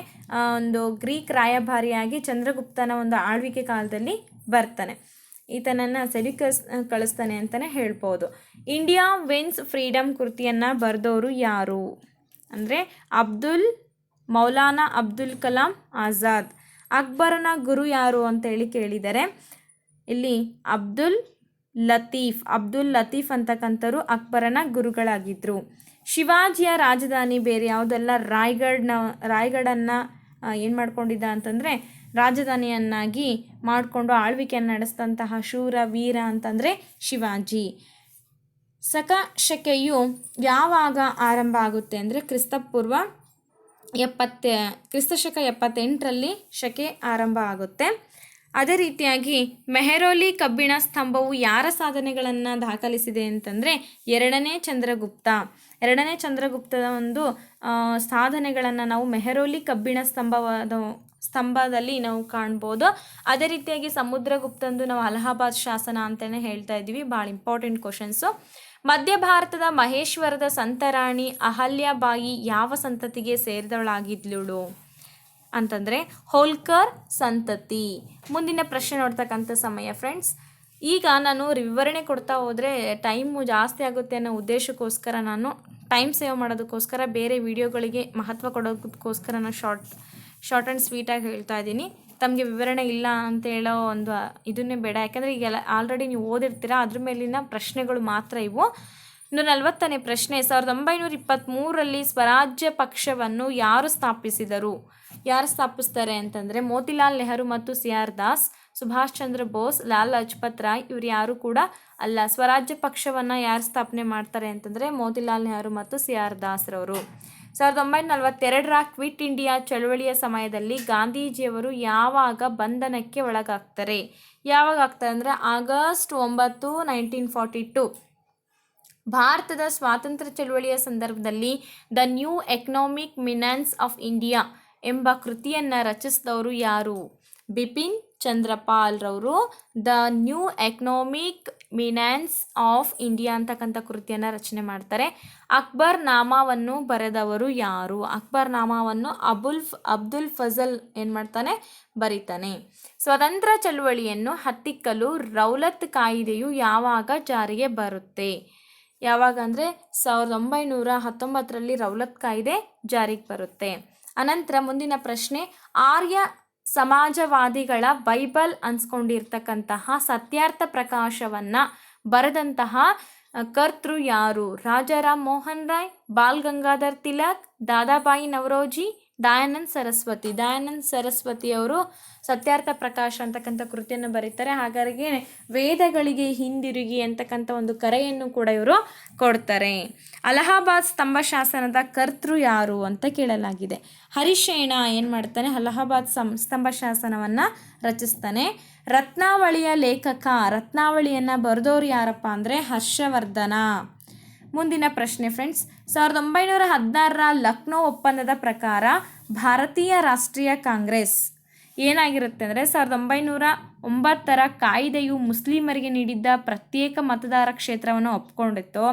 ಒಂದು ಗ್ರೀಕ್ ರಾಯಭಾರಿಯಾಗಿ ಚಂದ್ರಗುಪ್ತನ ಒಂದು ಆಳ್ವಿಕೆ ಕಾಲದಲ್ಲಿ ಬರ್ತಾನೆ. ಈತನನ್ನು ಸರಿ ಕಸ್, ಕಳಿಸ್ತಾನೆ ಅಂತಲೇ ಹೇಳ್ಬೋದು. ಇಂಡಿಯಾ ವಿನ್ಸ್ ಫ್ರೀಡಮ್ ಕೃತಿಯನ್ನು ಬರೆದವರು ಯಾರು? ಅಂದರೆ ಅಬ್ದುಲ್, ಮೌಲಾನಾ ಅಬ್ದುಲ್ ಕಲಾಂ ಆಜಾದ್. ಅಕ್ಬರನ ಗುರು ಯಾರು ಅಂತೇಳಿ ಕೇಳಿದರೆ, ಇಲ್ಲಿ ಅಬ್ದುಲ್ ಲತೀಫ್ ಅಬ್ದುಲ್ ಲತೀಫ್ ಅಂತಕ್ಕಂಥವ್ರು ಅಕ್ಬರನ ಗುರುಗಳಾಗಿದ್ದರು ಶಿವಾಜಿಯ ರಾಜಧಾನಿ ಬೇರೆ ಯಾವುದೆಲ್ಲ ರಾಯ್ಗಢನ ರಾಯ್ಗಢನ್ನು ಏನು ಮಾಡ್ಕೊಂಡಿದ್ದ ಅಂತಂದರೆ ರಾಜಧಾನಿಯನ್ನಾಗಿ ಮಾಡಿಕೊಂಡು ಆಳ್ವಿಕೆಯನ್ನು ನಡೆಸಿದಂತಹ ಶೂರ ವೀರ ಅಂತಂದರೆ ಶಿವಾಜಿ. ಸಕಶಕೆಯು ಯಾವಾಗ ಆರಂಭ ಆಗುತ್ತೆ ಅಂದರೆ ಕ್ರಿಸ್ತಪೂರ್ವ ಎಪ್ಪತ್ತ, ಕ್ರಿಸ್ತಶಕ ಎಪ್ಪತ್ತೆಂಟರಲ್ಲಿ ಶಕೆ ಆರಂಭ ಆಗುತ್ತೆ. ಅದೇ ರೀತಿಯಾಗಿ ಮೆಹರೋಲಿ ಕಬ್ಬಿಣ ಸ್ತಂಭವು ಯಾರ ಸಾಧನೆಗಳನ್ನು ದಾಖಲಿಸಿದೆ ಅಂತಂದರೆ ಎರಡನೇ ಚಂದ್ರಗುಪ್ತ. ಎರಡನೇ ಚಂದ್ರಗುಪ್ತದ ಒಂದು ಸಾಧನೆಗಳನ್ನು ನಾವು ಮೆಹರೋಲಿ ಕಬ್ಬಿಣ ಸ್ತಂಭವಾದ ಸ್ತಂಭದಲ್ಲಿ ನಾವು ಕಾಣ್ಬೋದು. ಅದೇ ರೀತಿಯಾಗಿ ಸಮುದ್ರಗುಪ್ತಂದು ನಾವು ಅಲಹಾಬಾದ್ ಶಾಸನ ಅಂತಲೇ ಹೇಳ್ತಾ ಇದ್ದೀವಿ. ಭಾಳ ಇಂಪಾರ್ಟೆಂಟ್ ಕ್ವಶನ್ಸು ಮಧ್ಯ ಭಾರತದ ಮಹೇಶ್ವರದ ಸಂತರಾಣಿ ಅಹಲ್ಯಬಾಯಿ ಯಾವ ಸಂತತಿಗೆ ಸೇರಿದವಳಾಗಿದ್ಲುಳು? ಅಂತಂದರೆ, ಹೋಲ್ಕರ್ ಸಂತತಿ. ಮುಂದಿನ ಪ್ರಶ್ನೆ ನೋಡ್ತಕ್ಕಂಥ ಸಮಯ ಫ್ರೆಂಡ್ಸ್ ಈಗ ನಾನು ವಿವರಣೆ ಕೊಡ್ತಾ ಹೋದರೆ ಟೈಮು ಜಾಸ್ತಿ ಆಗುತ್ತೆ ಅನ್ನೋ ಉದ್ದೇಶಕ್ಕೋಸ್ಕರ ನಾನು ಟೈಮ್ ಸೇವ್ ಮಾಡೋದಕ್ಕೋಸ್ಕರ ಬೇರೆ ವಿಡಿಯೋಗಳಿಗೆ ಮಹತ್ವ ಕೊಡೋದಕ್ಕೋಸ್ಕರ ನಾನು ಶಾರ್ಟ್ ಶಾರ್ಟ್ ಆ್ಯಂಡ್ ಸ್ವೀಟಾಗಿ ಹೇಳ್ತಾ ಇದ್ದೀನಿ. ತಮಗೆ ವಿವರಣೆ ಇಲ್ಲ ಅಂತ ಹೇಳೋ ಒಂದು, ಇದನ್ನೇ ಬೇಡ. ಯಾಕಂದರೆ ಈಗೆಲ್ಲ ಆಲ್ರೆಡಿ ನೀವು ಓದಿರ್ತೀರ, ಅದ್ರ ಮೇಲಿನ ಪ್ರಶ್ನೆಗಳು ಮಾತ್ರ ಇವು. ಇನ್ನು ನಲವತ್ತನೇ ಪ್ರಶ್ನೆ, ಸಾವಿರದ ಒಂಬೈನೂರ ಇಪ್ಪತ್ತ್ಮೂರರಲ್ಲಿ ಸ್ವರಾಜ್ಯ ಪಕ್ಷವನ್ನು ಯಾರು ಸ್ಥಾಪಿಸಿದರು? ಯಾರು ಸ್ಥಾಪಿಸ್ತಾರೆ ಅಂತಂದರೆ ಮೋತಿಲಾಲ್ ನೆಹರು ಮತ್ತು ಸಿ ಆರ್ ದಾಸ್, ಸುಭಾಷ್ ಚಂದ್ರ ಬೋಸ್, ಲಾಲ್ ಲಜಪತ್ ರಾಯ್ ಇವ್ರು ಯಾರು ಕೂಡ ಅಲ್ಲ. ಸ್ವರಾಜ್ಯ ಪಕ್ಷವನ್ನು ಯಾರು ಸ್ಥಾಪನೆ ಮಾಡ್ತಾರೆ ಅಂತಂದರೆ ಮೋತಿಲಾಲ್ ನೆಹರು ಮತ್ತು ಸಿ ಆರ್ ದಾಸ್ರವರು. ಸಾವಿರದ ಒಂಬೈನೂರ ನಲವತ್ತೆರಡರ ಕ್ವಿಟ್ ಇಂಡಿಯಾ ಚಳವಳಿಯ ಸಮಯದಲ್ಲಿ ಗಾಂಧೀಜಿಯವರು ಯಾವಾಗ ಬಂಧನಕ್ಕೆ ಒಳಗಾಗ್ತಾರೆ? ಯಾವಾಗ ಆಗ್ತಾರೆ ಅಂದರೆ ಆಗಸ್ಟ್ ಒಂಬತ್ತು, ನೈನ್ಟೀನ್ ಫಾರ್ಟಿ ಟು. ಭಾರತದ ಸ್ವಾತಂತ್ರ್ಯ ಚಳವಳಿಯ ಸಂದರ್ಭದಲ್ಲಿ the new economic menace of India ಎಂಬ ಕೃತಿಯನ್ನು ರಚಿಸಿದವರು ಯಾರು? ಬಿಪಿನ್ ಚಂದ್ರಪಾಲ್ ರವರು the new economic menace of India ಅಂತಕ್ಕಂಥ ಕೃತಿಯನ್ನು ರಚನೆ ಮಾಡ್ತಾರೆ. ಅಕ್ಬರ್ ನಾಮವನ್ನು ಬರೆದವರು ಯಾರು? ಅಕ್ಬರ್ ನಾಮವನ್ನು ಅಬುಲ್ ಅಬ್ದುಲ್ ಫಜಲ್ ಏನು ಮಾಡ್ತಾನೆ? ಬರೀತಾನೆ. ಸ್ವತಂತ್ರ ಚಳುವಳಿಯನ್ನು ಹತ್ತಿಕ್ಕಲು ರೌಲತ್ ಕಾಯಿದೆಯು ಯಾವಾಗ ಜಾರಿಗೆ ಬರುತ್ತೆ? ಯಾವಾಗ ಅಂದರೆ ಸಾವಿರದ ಒಂಬೈನೂರ ಹತ್ತೊಂಬತ್ತರಲ್ಲಿ ರೌಲತ್ ಕಾಯ್ದೆ ಜಾರಿಗೆ ಬರುತ್ತೆ. ಅನಂತರ ಮುಂದಿನ ಪ್ರಶ್ನೆ, ಆರ್ಯ ಸಮಾಜವಾದಿಗಳ ಬೈಬಲ್ ಅನ್ಸ್ಕೊಂಡಿರ್ತಕ್ಕಂತಹ ಸತ್ಯಾರ್ಥ ಪ್ರಕಾಶವನ್ನು ಬರೆದಂತಹ ಕರ್ತೃ ಯಾರು? ರಾಜಾರಾಮ್ ಮೋಹನ್ ರಾಯ್ ಬಾಲ್ ಗಂಗಾಧರ್ ತಿಲಕ್, ದಾದಾಬಾಯಿ ನವರೋಜಿ ದಯಾನಂದ್ ಸರಸ್ವತಿ. ದಯಾನಂದ್ ಸರಸ್ವತಿಯವರು ಸತ್ಯಾರ್ಥ ಪ್ರಕಾಶ ಅಂತಕ್ಕಂಥ ಕೃತಿಯನ್ನು ಬರೀತಾರೆ. ಹಾಗಾಗಿ ವೇದಗಳಿಗೆ ಹಿಂದಿರುಗಿ ಅಂತಕ್ಕಂಥ ಒಂದು ಕರೆಯನ್ನು ಕೂಡ ಇವರು ಕೊಡ್ತಾರೆ. ಅಲಹಾಬಾದ್ ಸ್ತಂಭ ಶಾಸನದ ಕರ್ತೃ ಯಾರು ಅಂತ ಕೇಳಲಾಗಿದೆ. ಹರಿಶೇಣ ಏನು ಮಾಡ್ತಾನೆ? ಅಲಹಾಬಾದ್ ಸಂ, ಸ್ತಂಭ ಶಾಸನವನ್ನು ರಚಿಸ್ತಾನೆ. ರತ್ನಾವಳಿಯ ಲೇಖಕ, ರತ್ನಾವಳಿಯನ್ನು ಬರೆದವ್ರು ಯಾರಪ್ಪ ಅಂದರೆ ಹರ್ಷವರ್ಧನ. ಮುಂದಿನ ಪ್ರಶ್ನೆ ಫ್ರೆಂಡ್ಸ್ ಸಾವಿರದ ಒಂಬೈನೂರ ಹದಿನಾರರ ಲಕ್ನೋ ಒಪ್ಪಂದದ ಪ್ರಕಾರ ಭಾರತೀಯ ರಾಷ್ಟ್ರೀಯ ಕಾಂಗ್ರೆಸ್ ಏನಾಗಿರುತ್ತೆ ಅಂದರೆ ಸಾವಿರದ ಒಂಬೈನೂರ ಒಂಬತ್ತರ ಕಾಯ್ದೆಯು ಮುಸ್ಲಿಮರಿಗೆ ನೀಡಿದ್ದ ಪ್ರತ್ಯೇಕ ಮತದಾರ ಕ್ಷೇತ್ರವನ್ನು ಒಪ್ಕೊಂಡಿತ್ತು.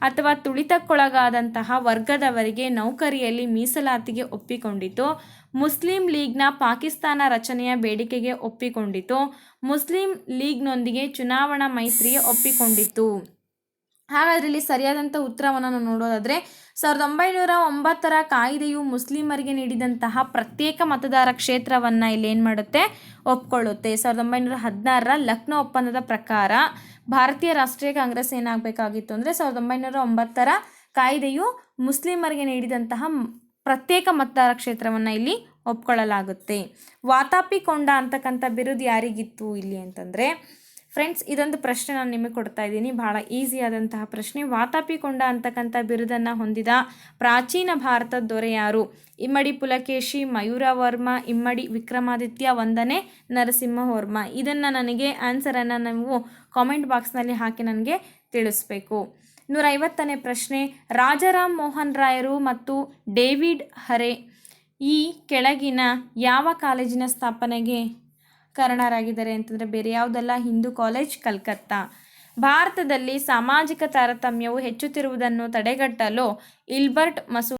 ಅಥವಾ ತುಳಿತಕ್ಕೊಳಗಾದಂತಹ ವರ್ಗದವರಿಗೆ ನೌಕರಿಯಲ್ಲಿ ಮೀಸಲಾತಿಗೆ ಒಪ್ಪಿಕೊಂಡಿತು ಮುಸ್ಲಿಂ ಲೀಗ್ನ ಪಾಕಿಸ್ತಾನ ರಚನೆಯ ಬೇಡಿಕೆಗೆ ಒಪ್ಪಿಕೊಂಡಿತು ಮುಸ್ಲಿಂ ಲೀಗ್ನೊಂದಿಗೆ ಚುನಾವಣಾ ಮೈತ್ರಿಗೆ ಒಪ್ಪಿಕೊಂಡಿತು ಹಾಗಾದ್ರೆ ಇಲ್ಲಿ ಸರಿಯಾದಂಥ ಉತ್ತರವನ್ನು ನಾವು ನೋಡೋದಾದರೆ ಸಾವಿರದ ಒಂಬೈನೂರ ಒಂಬತ್ತರ ಕಾಯ್ದೆಯು ಮುಸ್ಲಿಮರಿಗೆ ನೀಡಿದಂತಹ ಪ್ರತ್ಯೇಕ ಮತದಾರ ಕ್ಷೇತ್ರವನ್ನು ಇಲ್ಲಿ ಏನು ಮಾಡುತ್ತೆ? ಒಪ್ಕೊಳ್ಳುತ್ತೆ. ಸಾವಿರದ ಒಂಬೈನೂರ ಹದಿನಾರರ ಲಕ್ನೋ ಒಪ್ಪಂದದ ಪ್ರಕಾರ ಭಾರತೀಯ ರಾಷ್ಟ್ರೀಯ ಕಾಂಗ್ರೆಸ್ ಏನಾಗಬೇಕಾಗಿತ್ತು ಅಂದರೆ ಸಾವಿರದ ಒಂಬೈನೂರ ಒಂಬತ್ತರ ಕಾಯ್ದೆಯು ಮುಸ್ಲಿಮರಿಗೆ ನೀಡಿದಂತಹ ಪ್ರತ್ಯೇಕ ಮತದಾರ ಕ್ಷೇತ್ರವನ್ನು ಇಲ್ಲಿ ಒಪ್ಕೊಳ್ಳಲಾಗುತ್ತೆ. ವಾತಾಪಿ ಕೊಂಡ ಅಂತಕ್ಕಂಥ ಬಿರುದು ಯಾರಿಗಿತ್ತು ಇಲ್ಲಿ ಅಂತಂದರೆ ಫ್ರೆಂಡ್ಸ್ ಇದೊಂದು ಪ್ರಶ್ನೆ ನಾನು ನಿಮಗೆ ಕೊಡ್ತಾ ಇದ್ದೀನಿ. ಬಹಳ ಈಸಿ ಆದಂತಹ ಪ್ರಶ್ನೆ. ವಾತಾಪಿಕೊಂಡ ಅಂತಕ್ಕಂಥ ಬಿರುದನ್ನು ಹೊಂದಿದ ಪ್ರಾಚೀನ ಭಾರತದ ದೊರೆ ಯಾರು? ಇಮ್ಮಡಿ ಪುಲಕೇಶಿ ಮಯೂರವರ್ಮ ಇಮ್ಮಡಿ ವಿಕ್ರಮಾದಿತ್ಯ, ಒಂದನೇ ನರಸಿಂಹವರ್ಮ ಇದನ್ನು ನನಗೆ ಆನ್ಸರನ್ನು ನೀವು ಕಾಮೆಂಟ್ ಬಾಕ್ಸ್ನಲ್ಲಿ ಹಾಕಿ ನನಗೆ ತಿಳಿಸ್ಬೇಕು. ನೂರೈವತ್ತನೇ ಪ್ರಶ್ನೆ. ರಾಜಾರಾಮ್ ಮೋಹನ್ ರಾಯರು ಮತ್ತು ಡೇವಿಡ್ ಹರೆ ಈ ಕೆಳಗಿನ ಯಾವ ಕಾಲೇಜಿನ ಸ್ಥಾಪನೆಗೆ ಕಾರಣರಾಗಿದ್ದಾರೆ ಅಂತಂದರೆ ಬೇರೆ ಯಾವುದಲ್ಲ ಹಿಂದೂ ಕಾಲೇಜ್ ಕಲ್ಕತ್ತಾ. ಭಾರತದಲ್ಲಿ ಸಾಮಾಜಿಕ ತಾರತಮ್ಯವು ಹೆಚ್ಚುತ್ತಿರುವುದನ್ನು ತಡೆಗಟ್ಟಲು ಇಲ್ಬರ್ಟ್ ಮಸೂ